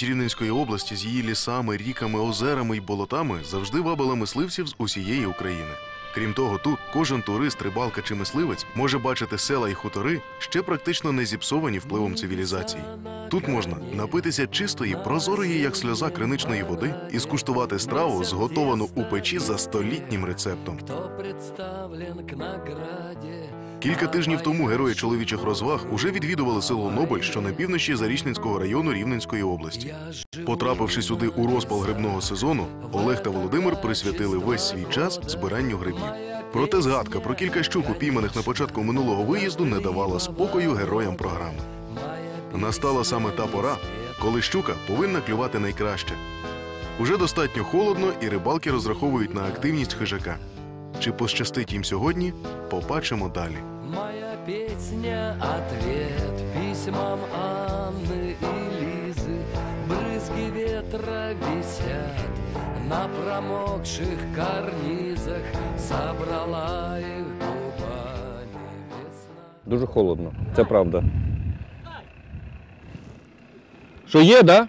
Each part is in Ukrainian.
Північ області з її лісами, ріками, озерами й болотами завжди вабила мисливців з усієї України. Крім того, тут кожен турист, рибалка чи мисливець може бачити села й хутори, ще практично не зіпсовані впливом цивілізації. Тут можна напитися чистої, прозорої, як сльоза криничної води, і скуштувати страву, зготовану у печі за столітнім рецептом. Кто представлен к награде? Кілька тижнів тому герої чоловічих розваг уже відвідували село Нобель, що на півночі Зарічненського району Рівненської області. Потрапивши сюди у розпал грибного сезону, Олег та Володимир присвятили весь свій час збиранню грибів. Проте згадка про кілька щук, упійманих на початку минулого виїзду, не давала спокою героям програми. Настала саме та пора, коли щука повинна клювати найкраще. Уже достатньо холодно, і рибалки розраховують на активність хижака. Чи пощастить їм сьогодні? Побачимо далі. Моя песня — ответ письмам Анны и Лизы. Брызги ветра висят на промокших карнизах. Собрала их губами весна. Дуже холодно, це правда. Що є, да?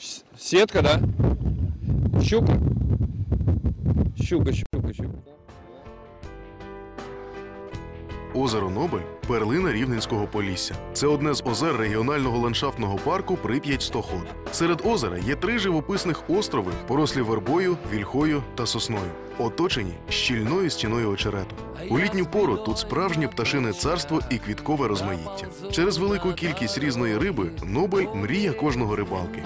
С- Сітка, да? Щука? Щука, щука, щука. Озеро Нобель перлина Рівненського Полісся. Це одне з озер регіонального ландшафтного парку Прип'ять Стоход. Серед озера є три живописних острови, порослі вербою, вільхою та сосною, оточені щільною стіною очерету. У літню пору тут справжнє пташине царство і квіткове розмаїття. Через велику кількість різної риби Нобель мрія кожного рибалки.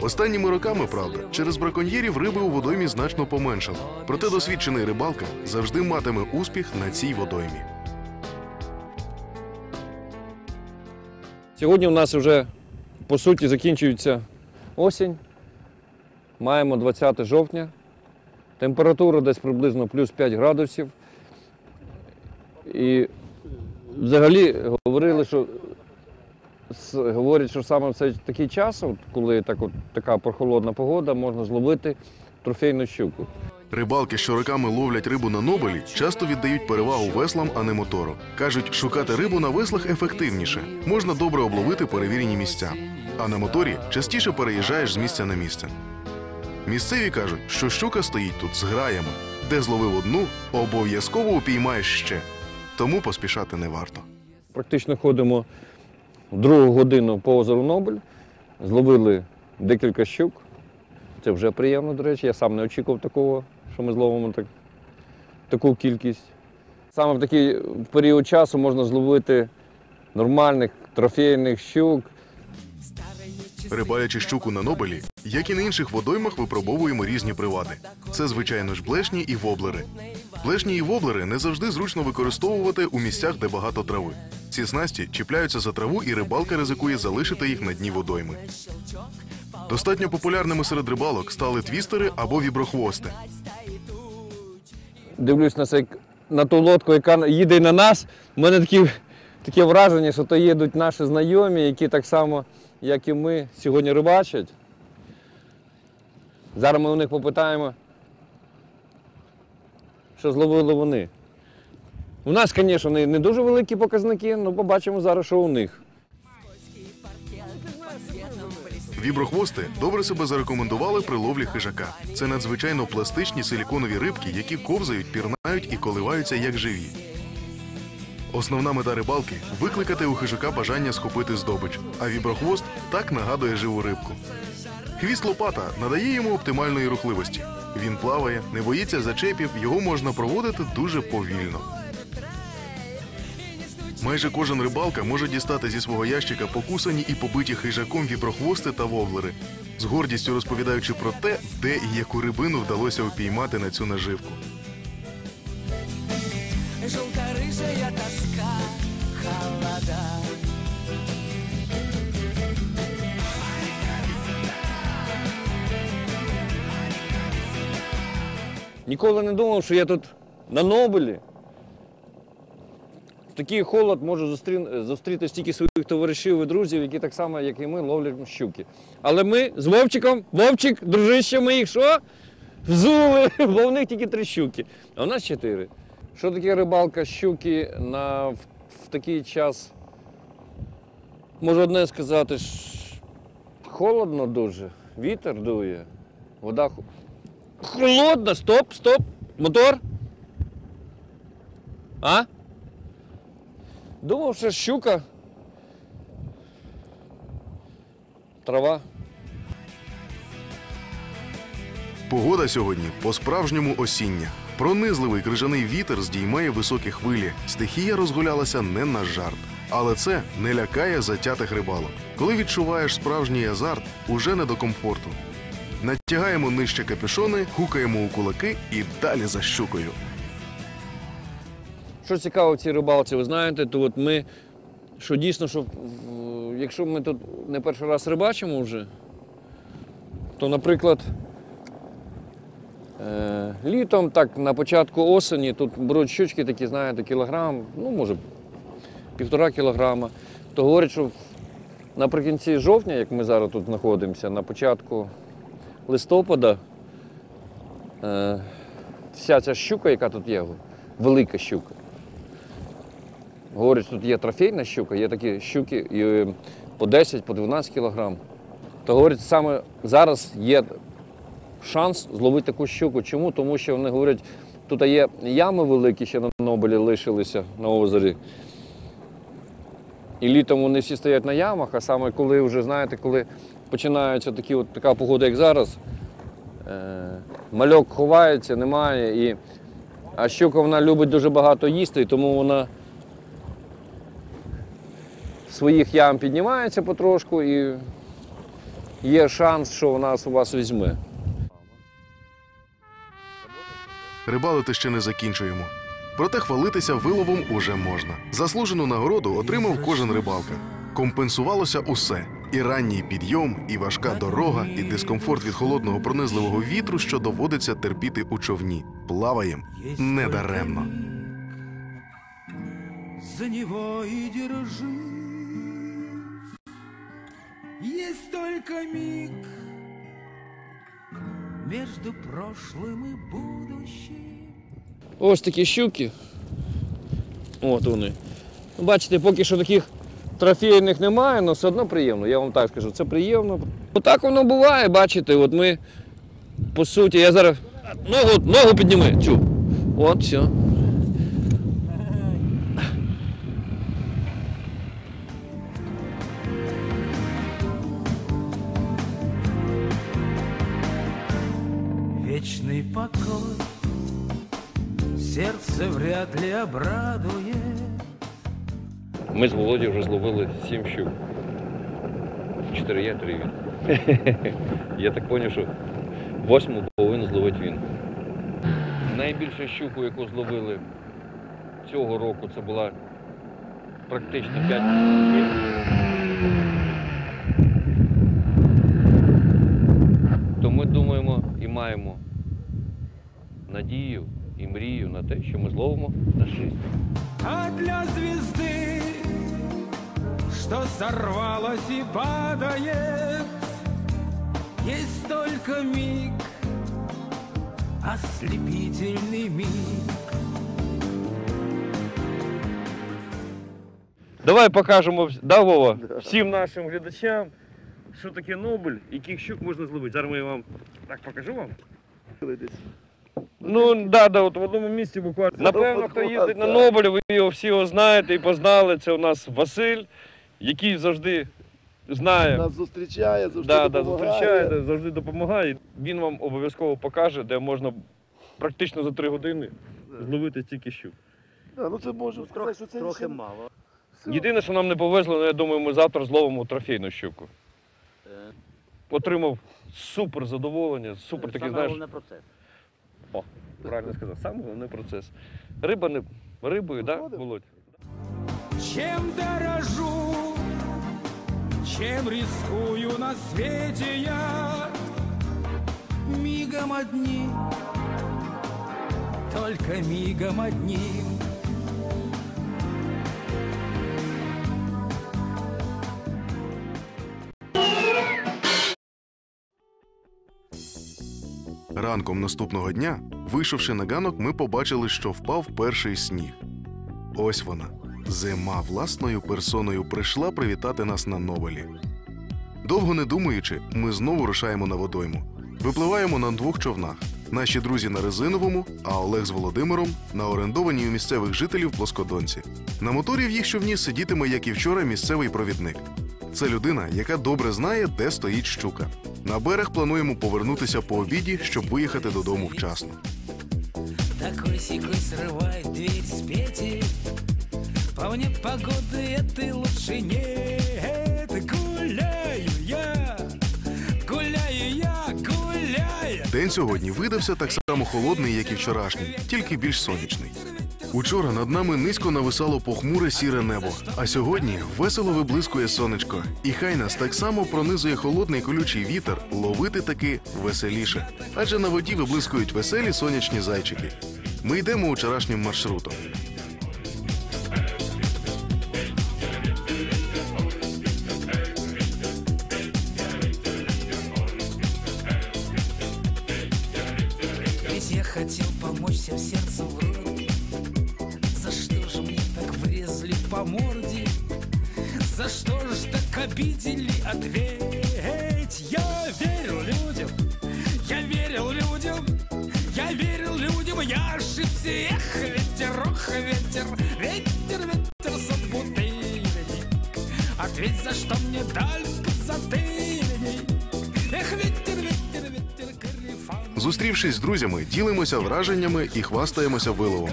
Останніми роками, правда, через браконьєрів риби у водоймі значно поменшало. Проте досвідчений рибалка завжди матиме успіх на цій водоймі. Сьогодні у нас вже по суті закінчується осінь. Маємо 20 жовтня. Температура десь приблизно плюс 5 градусів. І взагалі говорили, що говорять, що саме в цей такий час, коли так от, така прохолодна погода, можна зловити трофейну щуку. Рибалки, що роками ловлять рибу на Нобелі, часто віддають перевагу веслам, а не мотору. Кажуть, шукати рибу на веслах ефективніше. Можна добре обловити перевірені місця. А на моторі частіше переїжджаєш з місця на місце. Місцеві кажуть, що щука стоїть тут з граями. Де зловив одну, обов'язково упіймаєш ще. Тому поспішати не варто. Практично ходимо другу годину по озеру Нобель. Зловили декілька щук. Це вже приємно, до речі. Я сам не очікував такого, що ми зловимо так, таку кількість. Саме в такий період часу можна зловити нормальних трофейних щук. Рибалячи щуку на Нобелі, як і на інших водоймах, випробовуємо різні привади. Це, звичайно ж, блешні і воблери. Блешні і воблери не завжди зручно використовувати у місцях, де багато трави. Ці снасті чіпляються за траву, і рибалка ризикує залишити їх на дні водойми. Достатньо популярними серед рибалок стали твістери або віброхвости. Дивлюсь на, цей, на ту лодку, яка їде на нас. У мене такі, таке враження, що то їдуть наші знайомі, які так само, як і ми, сьогодні рибачать. Зараз ми у них попитаємо, що зловили вони. У нас, звісно, не, не дуже великі показники, але побачимо зараз, що у них. Віброхвости добре себе зарекомендували при ловлі хижака. Це надзвичайно пластичні силіконові рибки, які ковзають, пірнають і коливаються як живі. Основна мета рибалки викликати у хижака бажання схопити здобич, а віброхвост так нагадує живу рибку. Хвіст лопата надає йому оптимальної рухливості. Він плаває, не боїться зачепів, його можна проводити дуже повільно. Майже кожен рибалка може дістати зі свого ящика покусані і побиті хижаком віпрохвости та воблери, з гордістю розповідаючи про те, де і яку рибину вдалося упіймати на цю наживку. Желто-рыжая тоска, холода. Ніколи не думав, що я тут на Нобелі. В такий холод можу зустрі- зустріти стільки своїх товаришів і друзів, які так само, як і ми, ловлять щуки. Але ми з Вовчиком, Вовчик, дружище, ми їх що? Взули, бо в них тільки три щуки, а у нас чотири. Що таке рибалка щуки на, в, в такий час? Можу одне сказати, ш- холодно дуже, вітер дує, вода хо- холодна. Стоп, стоп. Мотор. А? Думав, що щука. Трава. Погода сьогодні по-справжньому осіння. Пронизливий крижаний вітер здіймає високі хвилі. Стихія розгулялася не на жарт. Але це не лякає затятих рибалок. Коли відчуваєш справжній азарт, уже не до комфорту. Натягаємо нижче капюшони, гукаємо у кулаки і далі за щукою. Що цікаво в цій рибалці, ви знаєте, то от ми, що дійсно, що якщо ми тут не перший раз рибачимо вже, то, наприклад, е, літом, так, на початку осені, тут беруть щучки такі, знаєте, кілограм, ну, може, півтора кілограма, то говорять, що наприкінці жовтня, як ми зараз тут знаходимося, на початку листопада, е, вся ця щука, яка тут є, велика щука, Говорять, тут є трофейна щука, є такі щуки і е, по 10, по 12 кілограм. То говорять, саме зараз є шанс зловити таку щуку. Чому? Тому що вони говорять, тут є ями великі, ще на Нобелі лишилися на озері. І літом вони всі стоять на ямах, а саме коли вже, знаєте, коли починаються такі от, така погода, як зараз, е, мальок ховається, немає. І, а щука вона любить дуже багато їсти, і тому вона своїх ям піднімається потрошку і є шанс, що у нас у вас візьме. Рибалити ще не закінчуємо. Проте хвалитися виловом уже можна. Заслужену нагороду отримав кожен рибалка. Компенсувалося усе: і ранній підйом, і важка дорога, і дискомфорт від холодного пронизливого вітру, що доводиться терпіти у човні. Плаваєм недаремно. За него и держись. Есть только миг между прошлым и будущим. Ось такі щуки. От вони. Ну, Бачите, поки що таких трофейних немає, але все одно приємно. Я вам так скажу, це приємно. Отак воно буває, бачите, от ми, по суті, я зараз. Ногу, ногу підніми. Цю. От, все. Вечный покой сердце вряд ли обрадует. Ми з Володією вже зловили сім щук. Чотири я, три він. Я так зрозумів, що восьму повинен зловити він. Найбільша щуку, яку зловили цього року, це була практично 5 То ми думаємо і маємо надію і мрію на те, що ми зловимо на 6. А для звезды, что сорвалась и падает, есть только миг, ослепительный миг. Давай покажемо вс- да, Вова, всім нашим глядачам, що таке Нобель, яких щук можна зловити. Зараз ми вам так покажу вам. Ну, да, да, от в одному місці буквально. Напевно, хто їздить на Нобель, ви його всі його знаєте і познали. Це у нас Василь, який завжди знає. Нас зустрічає, завжди Да, да, допомагає. зустрічає, да, завжди допомагає. Він вам обов'язково покаже, де можна практично за три години зловити стільки щук. Да, ну це можу сказати, що це трохи ще- мало. Все. Єдине, що нам не повезло, але я думаю, ми завтра зловимо трофейну щуку. Е, Отримав супер задоволення, супер такий, Саме знаєш, головне процес. Правильно сказав, саме головний процес. Риба не рибою, так, да. Володь? Чем дорожу, чем рискую на свете я Мигом одним, только мигом одним Ранком наступного дня, вийшовши на ганок, ми побачили, що впав перший сніг. Ось вона. Зима власною персоною прийшла привітати нас на Нобелі. Довго не думаючи, ми знову рушаємо на водойму. Випливаємо на двох човнах. Наші друзі на резиновому, а Олег з Володимиром на орендованій у місцевих жителів плоскодонці. На моторі в їх човні сидітиме, як і вчора, місцевий провідник. Це людина, яка добре знає, де стоїть щука. На берег плануємо повернутися по обіді, щоб виїхати додому вчасно. Такой сикой срывает дверь с пети По мне погоды этой лучше нет Гуляю я, гуляю я, гуляю День сьогодні видався так само холодний, як і вчорашній, тільки більш сонячний. Учора над нами низько нависало похмуре сіре небо, а сьогодні весело виблискує сонечко, і хай нас так само пронизує холодний колючий вітер, ловити таки веселіше. Адже на воді виблискують веселі сонячні зайчики. Ми йдемо вчорашнім маршрутом. так обидели ответь? Я верил людям, я верил людям Я верил людям, я ошибся Эх, ветерок, ветер, ветер, ветер, собутыльник Ответь, за что мне дали подзатыльник Эх, ветер, ветер, ветер, карифан Зустрівшись з друзями, ділимося враженнями і хвастаємося виловом.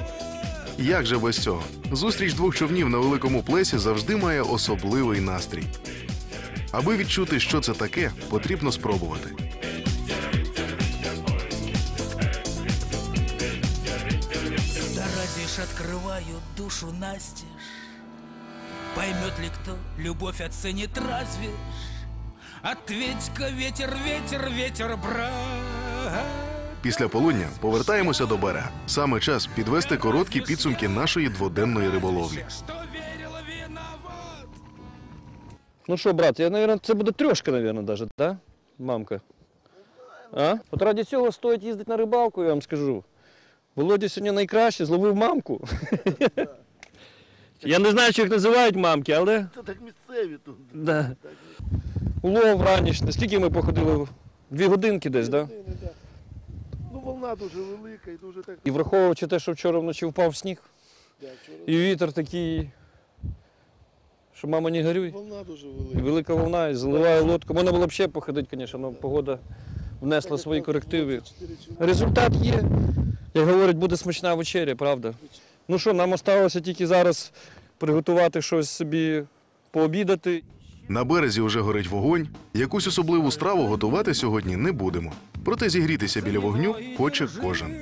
Як же без цього? Зустріч двох човнів на великому плесі завжди має особливий настрій. Аби відчути, що це таке, потрібно спробувати. Да разве ж открываю душу настежь Поймет ли кто, любовь оценит разве ж? Ответь-ка, ветер, ветер, ветер, брат Після полудня повертаємося до берега. Саме час підвести короткі підсумки нашої дводенної риболовлі. Ну що, брат, я, мабуть, це буде трьошка, мабуть, даже, да? Мамка. А? От раді цього стоїть їздити на рибалку, я вам скажу. Володя сьогодні найкраще зловив мамку. Я не знаю, чи їх називають мамки, але Це так місцеві тут. да. улов ранішний. Скільки ми походили? Дві годинки десь, так? Да? Да. Ну, волна дуже велика і дуже так. І враховуючи те, що вчора вночі впав сніг, Да, вчора і вітер такий, що мама не горюй. волна дуже велика. велика волна, і заливає лодку. Можна було б ще походити, звісно, але погода внесла свої корективи. Результат є. Як говорять, буде смачна вечеря, правда. Ну що, нам осталося тільки зараз приготувати щось собі пообідати. На березі вже горить вогонь. Якусь особливу страву готувати сьогодні не будемо. Проте зігрітися біля вогню хоче кожен.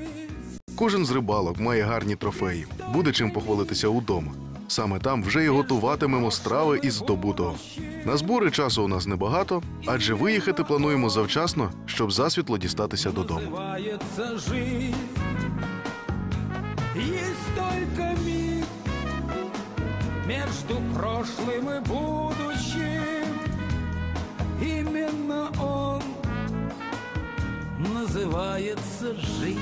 Кожен з рибалок має гарні трофеї, буде чим похвалитися удома. Саме там вже й готуватимемо страви із здобутого. На збори часу у нас небагато, адже виїхати плануємо завчасно, щоб засвітло дістатися додому. Называется жизнь Есть только миг Между прошлым и будущим Именно он Называется жизнь